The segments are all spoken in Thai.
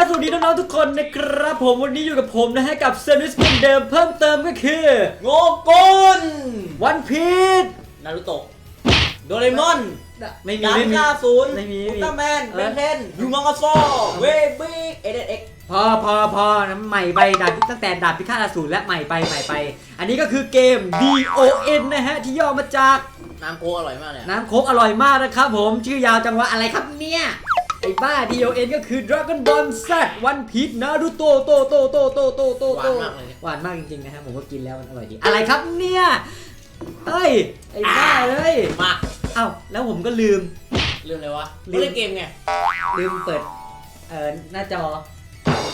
เอาเลยฮะสวัสดีน้องๆทุกคนนะครับผมวันนี้อยู่กับผมนะฮะกับเซนิสเหมือนเดิมเพิ่มเติมก็คือโงกุลวันพีชนารุโตะโดเรมอนไม่มีดาไม่บมี ห้าศูนย์ไม่มีไม่อุลมีตร้าแมนเอเบอ นเทนยูมังกาโซเวบิกเอเดเอ็กพอพอพอนะใหม่ไปดาบตั้งแต่ดาบพิฆาตอสูรและใหม่ไปใหม่ไป อันนี้ก็คือเกม DON นะฮะที่ย่อมาจากน้ำโคกอร่อยมากเลยอะน้ำโคกอร่อยมากนะครับผมชื่อยาวจังวะอะไรครับเนี่ย ไอ้บ้า DON ก็คือ Dragon Ball Z One Piece Naruto โตโตโตโตโตโตหโตวานมากเลยเนี่ยหวานมากจริงๆนะฮะผมก็กินแล้วมันอร่อยดี อะไรครับเนี่ยเอ้ย ไอ้บ้าเลยมาเอ้าแล้วผมก็ลืม ลืมเลยวะลืมเล่นเกมไง ลืมเปิดเอ่อหน้าจอ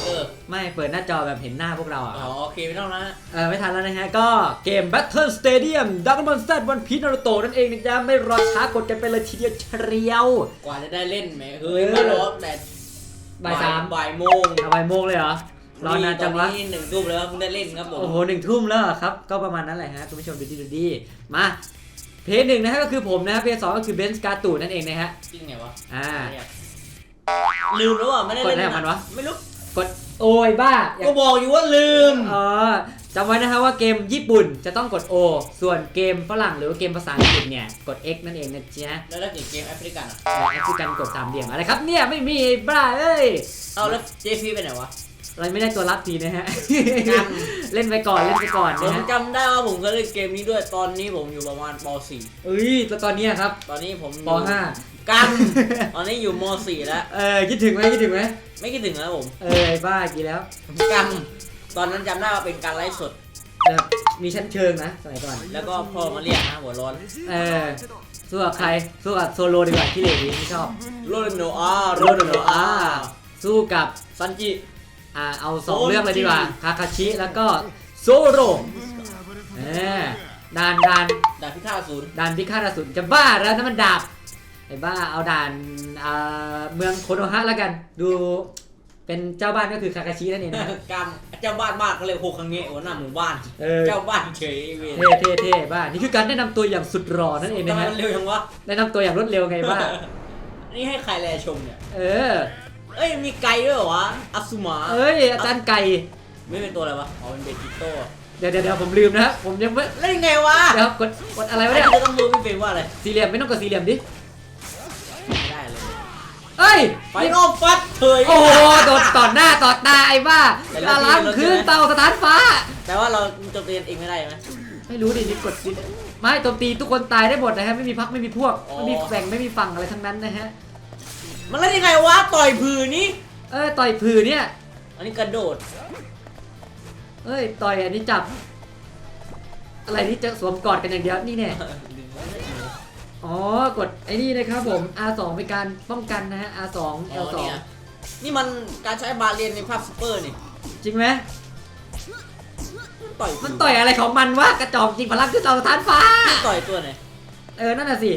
เออไม่เปิดหน้าจอแบบเห็นหน้าพวกเราอะ อ๋อโอเคไม่ต้องนะเออไม่ทันแล้วนะฮะ ก็เกม Battle Stadium Dragon Ball Z One Piece Naruto นั่นเองนะจ๊ะไม่รอช้ากดกันไปเลยทีเดียวเชียว กว่าจะได้เล่นแหมเฮ้ยเออ ไม่รอแต่บ่ายสามบ่ายโมงเอาบ่ายโมงเลยเหรอ รอนานจังวะ ตอนี้หนึ่งทุ่มแล้วเพิ่งได้เล่นครับผมโอ้โหหนึ่งทุ่มแล้วเหรอครับ ก็ประมาณนั้นแหละฮะ คุณผู้ชมดูดีดูดีมา เพจหนึ่งนะฮะก็คือผมนะฮะเพจสองก็คือเบนซ์การ์ตูนนั่นเองนะฮะ จริงไงวะอ่า เนี่ยลืมแล้วอะไม่ได้กดเล่นอะไรของมันวะ ไม่รู้ กดโอ้ยบ้าอยากก็บอกอยู่ว่าลืม อ๋อจำไว้นะฮะว่าเกมญี่ปุ่นจะต้องกด O ส่วนเกมฝรั่งหรือว่าเกมภาษาอังกฤษเนี่ยกด X นั่นเองนะจ๊ะแล้วถ้าเกิดเกมแอฟริกันอะแอฟริกันกดสามเหลี่ยมอะไรครับเนี่ยไม่มีไอ้บ้าเอ้ยเอาแล้วเจฟีไปไหนวะ เราไม่ได้ตัวรับทีนะฮะจเล่นไปก่อนเล่นไปก่อนผนะมฮะจำได้ว่าผมเคยเล่นเกมนี้ด้วยตอนนี้ผมอยู่ประมาณป เอ้ยแล้วตอนเนี้ยครับ .4 ตอนนี้ผมอยู่ปกำตอนนี้อยู่ม .4 แล้ว .5 เออคิดถึงไหมคิดถึงไหมไม่คิดถึงแล้วผมเออไอ้บ้ากี่แล้วกำตอนนั้นจำได้ว่าเป็นการไลฟ์สด แบบมีชั้นเชิงนะสมัยก่อน แล้วก็พ่อมาเรียกนะหัวร้อนเออสู้กับใครสู้กับโซโลดีกว่าที่เหลดีไม่ชอบ โรดโนอาโรโดโนอาสู้กับซันจิ อ่าเอาสองโซนเรื่องเลยดีกว่าจีคาคาชิแล้วก็โซโรเออด่านด่านดาบพิฆาตอสูรด่านพิฆาตอสูรจะบ้าแล้วนั่นมันดาบไอ้บ้าเอาด่านอ่าเมืองโคโนฮะแล้วกัน ดูเป็นเจ้าบ้านก็คือคาคาชินั่นเองนะกำเจ้าบ้านบ้านก็เลยโคคังเงะหัวหน้าหมู่บ้าน เออเจ้าบ้านเฉยเวยเท่เท่เท่บ้านี่คือการแนะนำตัวอย่างสุดหล่อนั่นเองทำนะไมฮะมันเร็วจังวะแนะนำตัวอย่างรวดเร็วไงบ้า นี่ให้ใครแลชมเนี่ย เออ เอ้ยมีไก่ด้วยเหรอวะอัสุมาเอ้ยอาจารย์ไก่ ไม่เป็นตัวอะไรวะอ๋อเป็นเบจิโต้เดี๋ยวเดี๋ยวเดี๋ยวผมลืมนะฮะผมยังไม่เล่นไงวะเดี๋ยวกดกดอะไรวะไม่เนี่ยจะต้องรู้ไม่เป็นว่าอะไรสี่เหลี่ยมไม่ต้องกดสี่เหลี่ยมดิไม่ได้เลยเอ้ยไฟนอลฟัดเถย โอ้โหโดนต่อหน้าต่อตาไอ้บ้าแต่ละตาล้างทีเราคืนเจอ เตาสถานฟ้า แต่ว่าเราจะเรียนเองไม่ได้ไหม ไม่รู้ดินี่กดดิไม่โจมตีทุกคนตายได้หมดนะฮะไม่มีพักไม่มีพวกอ๋อ ไม่มีแบ่งไม่มีฝั่งอะไรทั้งนั้นนะฮะ มันเล่นยังไงวะต่อยผือนี่เอ้ยต่อยผือเนี่ยอันนี้กระโดดเอ้ยต่อยอันนี้จับ อะไรนี่จะสวมกอดกันอย่างเดียวนี่แน่อ๋อกดไอ้นี่นะครับผม R2 เป็นการป้องกันนะฮะ R2 อ๋อ L2 เนี่ยนี่มันการใช้บาเรียนในภาพซูเปอร์นี่จริงไหมต่อยมันต่อยอะไรของมันวะกระจอกจริงพลังขึ้นเตาสถานฟ้านี่ต่อยตัวไหนเออนั่นน่ะสิ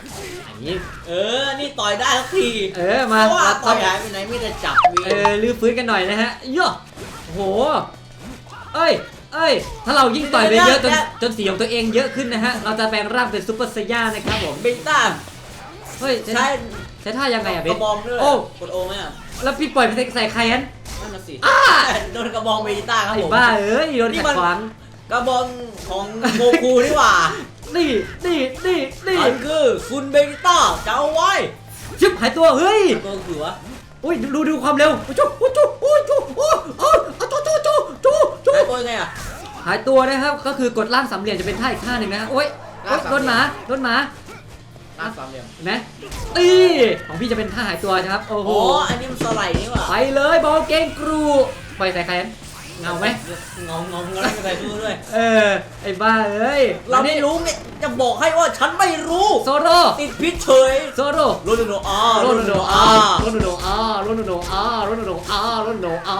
อั นนี้ เออ นี่ต่อยได้ทักทีเออมาเพราะว่าเราต่ต้ออยงหายไปไหนไมแต่ได้จับวีเออลื้อฟื้นกันหน่อยนะฮะย่อโอ้โห เอ้ย เอ้ย ถ้าเรายิ่งต่อยไปเยอะจนจนสีของตัวเองเยอะขึ้นนะฮะ เราจะแปลงร่างเป็นซูเปอร์ไซย่านะครับผมเบต้าเฮ้ยใช้ใช้ใช้ท่ายังไงอะเบกนระบองด้วยโอ้กดโอไหมอะแล้วพี่ปล่อยไปใส่ใครฮันนั่นน่ะสิอ้าโดนกระบองเบต้าครับไอ้ผมบ้าเอ้ยโดนนี่ขัดมันขวางกระบองของโกคูนี่หว่า นี่นี่นี่นี่อันคือคุณเบต้าจะเอาไว้ชิบหายตัวเฮ้ยตัวคือวะอุ้ยดูดูความเร็วโอ้จุ๊โอ้จุ๊โอ้จุ๊โอ้โอ้จุ๊จุ๊จุ๊จุ๊จุ๊หายตัวยังไงอะหายตัวนะครับก็คือกดล่างสามเหลี่ยมจะเป็นท่าอีกท่าหนึ่งนะฮะโอ้ยโอ๊ยล่างสามโดนหมาโดนหมาลากสามเหลี่ยมเห็นไหมตีของพี่จะเป็นท่าหายตัวนะครับโอ้โหอ๋ออันนี้มันสไลด์นี่หว่าไปเลยบอลเกงกรูปล่อยใส่ใครนั้น เงาไหมงงงงงไม่ใส่ตู้ด้วย เออ ไอ้บ้าเอ้ยเราไม่รู้ไงจะบอกให้ว่าฉันไม่รู้ โซโร่ติดพิษเฉยโซโร่โรนัลโดอาโรโรนันัลลโดโดอาอาโรนัลโดอาโรนัลโดอาโรนัลโดอาโรนัลโดอา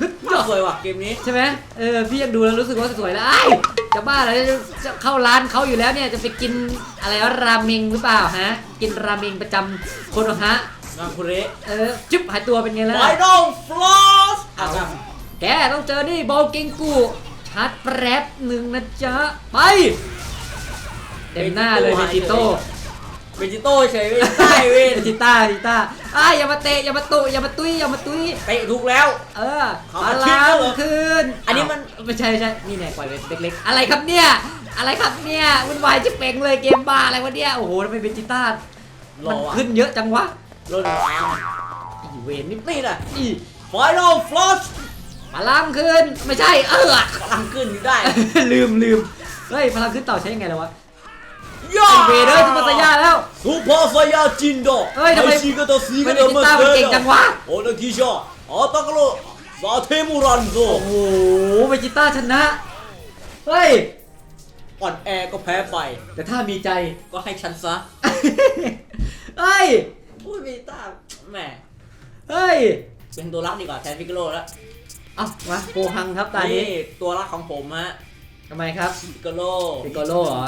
ฮึดน่าสวยว่ะเกมนี้ใช่ไหมเออพี่ยังดูแล้วรู้สึกว่าสวยแล้วไอ้ายจะบ้าแล้วจะจะเข้าร้านเขาอยู่แล้วเนี่ยจะไปกินอะไรวะราเมงหรือเปล่าฮะ กินราเมงประจำโคโนฮะงานคุเระเออจุ๊บหายตัวเป็นไงล่ะไฟนอลฟลอสอะครับ แกต้องเจอนี่บอลเกงกูชาร์จแป๊บหนึ่งนะจ๊ะ ไป เต็มหน้าเลยเบจิโต้เวจิโต้เฉยเวจิต้าเวนจิต้าจิต้าอ้ายอย่ามาเตะอย่ามาตุอย่ามาตุ้ยอย่ามาตุ้ยเตะถูกแล้ว เออเขาพมาลัทิ้งแล้วงเหรอคืนอันนี้มันเาไม่ใช่ไม่ใช่นี่แน่ปล่อยเป็นเล็กๆ อะไรครับเนี่ย อะไรครับเนี่ยวุ่นวายจะเป่งเลยเกมบ้าอะไรวะเนี่ยโอ้โหทำไมเป็นจิต้ารอมันอะขึ้นเยอะจังวะรถอาร์มอีเวนนี่นี่แหละอี Final Flush พลังขึ้นไม่ใช่เออ กำลังขึ้นอยู่ได้ ลืมลืมเฮ้ยพลังขึ้นต่อใช้ยังไงล่ะวะย่าไอเวเดอร์ซุปเปอร์ไซย่าแล้ว ซูเปอร์ไซยาจินโดเฮ้ยทำไมซีก็ตัวซีทำไมก็ตัวจิต้ามันเก่งจังวะ โอนากิชาอาตากโรซาเทมุรันโซโอ้โหเวจิต้าชนะ เฮ้ย อ่อนแอก็แพ้ไป แต่ถ้ามีใจ ก็ให้ฉันซะเฮ้ย อุ้ยเวต้าแหมเฮ้ย เป็นตัวรักดีกว่าแทนพิกโลแล้ว เอามาโกหังครับตานี้นี่ตัวรักของผมฮะทำไมครับพิกโลปิโกโลเหรอ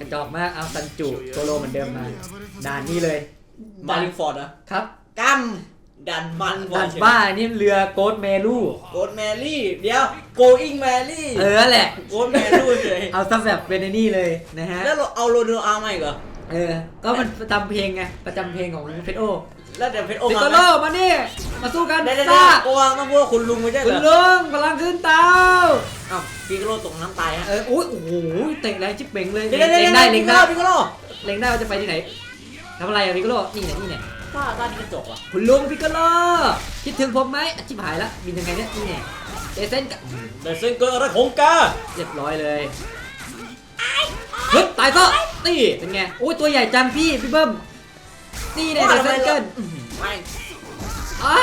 กระจอกมากเอาซันจุโกโลเหมือนเดิมมาด่านนี้เลยมาริงฟอร์ดนะครับกัมดันมันด่านบ้านี่เรือโกดเมลูโกดแมรี่เดี๋ยว going แมรี่เออแหละโกดแมรี่เลยเอาซะแบบเป็นไอ้นี่เลยนะฮะแล้วเราเอาโรนัลอาร์มาอีกเหรอเออก็มันประจำเพลงไงประจำเพลงของเพชรโอ แล้วเดี๋ยวเพชรโอปิมาโกไหมโลมานี่มาสู้กันได้ได้ซ่าโกวางต้องพูดว่าคุณลุงไม่ใช่เหคุรณอลุงพลังขึ้นเตาอ้าวพิกโลตกน้ำตายฮะเอออุ้ยโอ้โหเตะแรงชิบเป่งเลยเดี๋ยวเดี๋ยวเล็เดี๋งยวได้เล็งได้พิกโลเล็งได้ว่าจะไปที่ไหนทำอะไรอะพิโกโลนี่เนี่ยนี่เนี่ยป้าตาดีกระจกอะคุณลุงพิกโลคิดถึงผมไหมอะชิบหายแล้วบินยังไงเนี่ยนี่เนี่ยเดเซนกับแต่เส้นเกิดอะไรของแกเรียบร้อยเลยฮึบตายซะนี่เป็นไงโอ้ยตัวใหญ่จังพี่พี่เบิ้ม นี่เนี่ยเดเซนเกิลไม่อ่า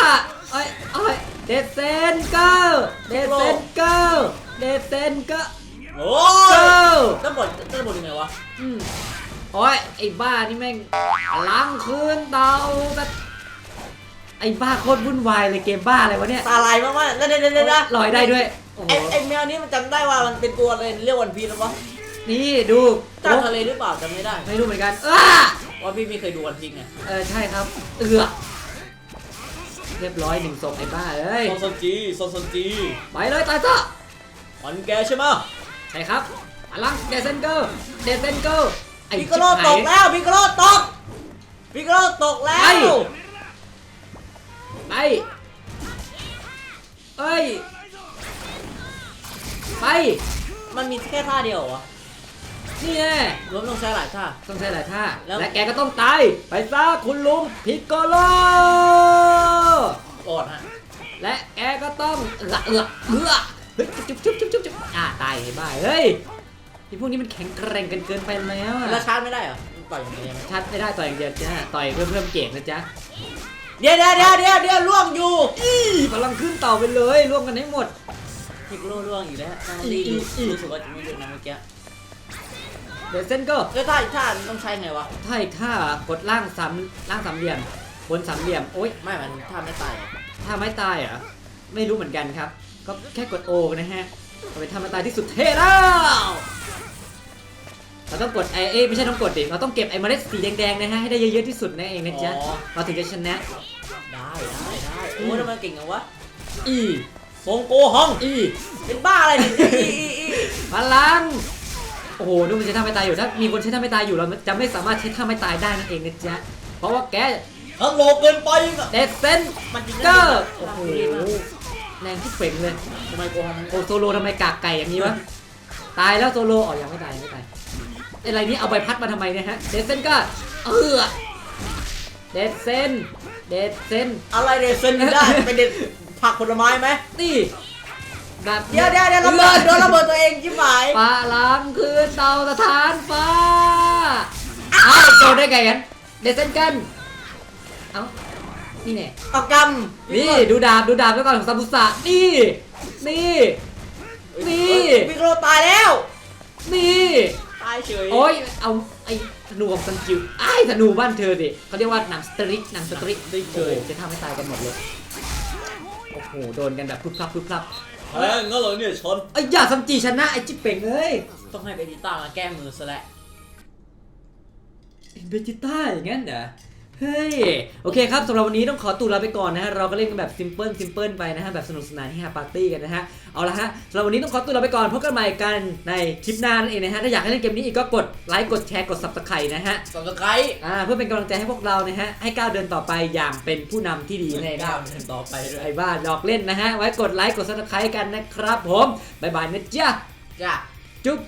เอ้ยเอ้ยเดเซนเกิลเดเซนเกิลเดเซนเกิลโอ้เกิยลต้องบดต้องบดยังไงวะอืมโอ้ยไอ้บ้านี่แม่งล้างคืนเตาแบบไอ้บ้าโคตรวุ่นวายเลยเกมบ้าอะไรวะเนี่ยตาลายมากๆแล้วเดี๋ยวเดี๋ยวเดี๋ยวลอยได้ด้วยโอ้โหไอ้ไอ้แมวนี้มันจำได้ว่ามันเป็นตัวอะไรเรียกวันพีนะวะนี่ดูจ้างทะเลหรือเปล่าจำไม่ได้ ไม่รู้เหมือนกันอ้า ว่าพี่ไม่เคยดูวันพีไงเออใช่ครับ เอือกเรียบร้อยหนึ่งศพไอ้บ้าเอ้ย ซอนซอนจีซอนซอนจีไปเลยตายซะมันแกใช่ไหมใช่ครับพลังเดซเซนเกอร์ เดซเซนเกอร์ ไอ้พิกโลตกแล้วพิกโลตกพิกโลตกแล้ว ไป เอ้ย ไป มันมีแค่ท่าเดียวเหรอวะ นี่แน่รวมต้องใช้หลายท่า ต้องใช้หลายท่า แล้ว และแกก็ต้องตาย ไปซะคุณลุงพิกโกโลกอดฮะ และแกก็ต้องเอือกเอือกเอือกเฮ้ยจุ๊บจุ๊บจุ๊บจุ๊บจุ๊บอ่าตายไอ้บ้าเฮ้ยที่พวกนี้มันแข็งแกร่งกันเกินไปแล้วอะแล้วชาร์จไม่ได้เหรอต่อยอย่างเดียวชัดไม่ได้ต่อยอย่างเดียวจ้าต่อยเพื่อเพิ่มเกมนะจ๊ะเดี๋ยวเดี๋ยวเดี๋ยวเดี๋ยวเดี๋ยวล่วงอยู่อี้พลังขึ้นต่อไปเลยร่วมกันให้หมดพิกโลล่วงอีกแล้วน้องดีอีดูอีรู้สึกว่าจะไม่เยอะนะเมื่อกี้เดี๋ยวเส้นก็แล้วท่าอีกท่ามันต้องใช้ไงวะ ถ้าอีกท่ากดล่างสามล่างสามเหลี่ยม บนสามเหลี่ยมโอ๊ยไม่มันท่าไม่ตายอะถ้าไม่ตายเหรอไม่รู้เหมือนกันครับ ก็แค่กดโอนะฮะก็เป็นท่าไม่ตายที่สุดเท่แล้วเราต้องกดไอเอยไม่ใช่ต้องกดดิเราต้องเก็บไอเมล็ดสีแดงๆนะฮะให้ได้เยอะๆที่สุดนะเองนะจ๊ะอ๋อ เราถึงจะชนะ ได้ได้ได้โอ้ยทำไมเก่งจังวะอีทรงโกหังอีเป็นบ้าอะไรเนี่ยอีอีอีพลัง โอ้โหดูมันใช้ท่าไม่ตายอยู่ถ้ามีคนใช้ท่าไม่ตายอยู่เราจะไม่สามารถใช้ท่าไม่ตายได้นั่นเองนะจ๊ะเพราะว่าแกฮัลโหลเกินไปอีกอะเดซเซนมันจริงเกนะอร์โอ้โหแรงที่เป่งเลยทำไมโกหังมันโอโซโลทำไมกากไก่อย่างนี้วะตายแล้วโซโลอ๋อยังไม่ตายยังไม่ตายไอ้อะไรนี้เอาใบพัดมาทำไมเนี่ยฮะเดซเซนก็เออเดซเซนเดซเซนอะไรเดซเซนไม่ได้เป็นเด็ดผักผลไม้ไหมนี่ แบบเดี๋ยวเดี๋ยวเดี๋ยวระเบิดโดนระเบิดตัวเองชิบหายปลาล้างคืนเตาสถานฟ้าเอ้าโดนได้ไงกันเดซเซนกันเอ้านี่แน่เอากำนี่ดูดาบดูดาบแล้วก่อนของซาบุสะนี่นี่นี่พิกโลตายแล้ว นี่ตายเฉยโอ้ยเอาไอ้ธนูของซันจิวไอ้ายธนูบ้านเธอสิเขาเรียกว่าหนังสตริกหนังสตริกได้เฉโอ้ยโหจะทำให้ตายกันหมดเลยโอ้โหโดนกันแบบพลุบพลับพลุบพลับ เฮ้ยงั้นเหรอเนี่ยชนไอ้ยอย่าซัมจิชนะไอ้จิ๊บเป่งเลยต้องให้เบจิต้ามาแก้มือซะแล้วเบจิต้าอย่างงั้นเหรอ เฮ้ย โอเคครับสำหรับวันนี้ต้องขอตัวลาไปก่อนนะฮะ เราก็เล่นกันแบบซิมเพิลซิมเพิลไปนะฮะ แบบสนุกสนานที่ฮาปาร์ตี้กันนะฮะ เอาละฮะสำหรับวันนี้ต้องขอตัวลาไปก่อนพบกันใหม่กันในคลิปหน้านั่นเองนะฮะ ถ้าอยากให้เล่นเกมนี้อีกก็กดไลค์ กดแชร์ กด subscribe นะฮะสำหรับใครอ่า เพื่อเป็นกำลังใจให้พวกเรานะฮะ ให้ก้าวเดินต่อไปอย่างเป็นผู้นำที่ดีในก้าวเดินต่อไปด้วย ไอ้บ้าหลอกเล่นนะฮะ ไว้กดไลค์ กด subscribe กันนะครับผม บ๊ายบายนะจ๊ะจ้าจุ๊บ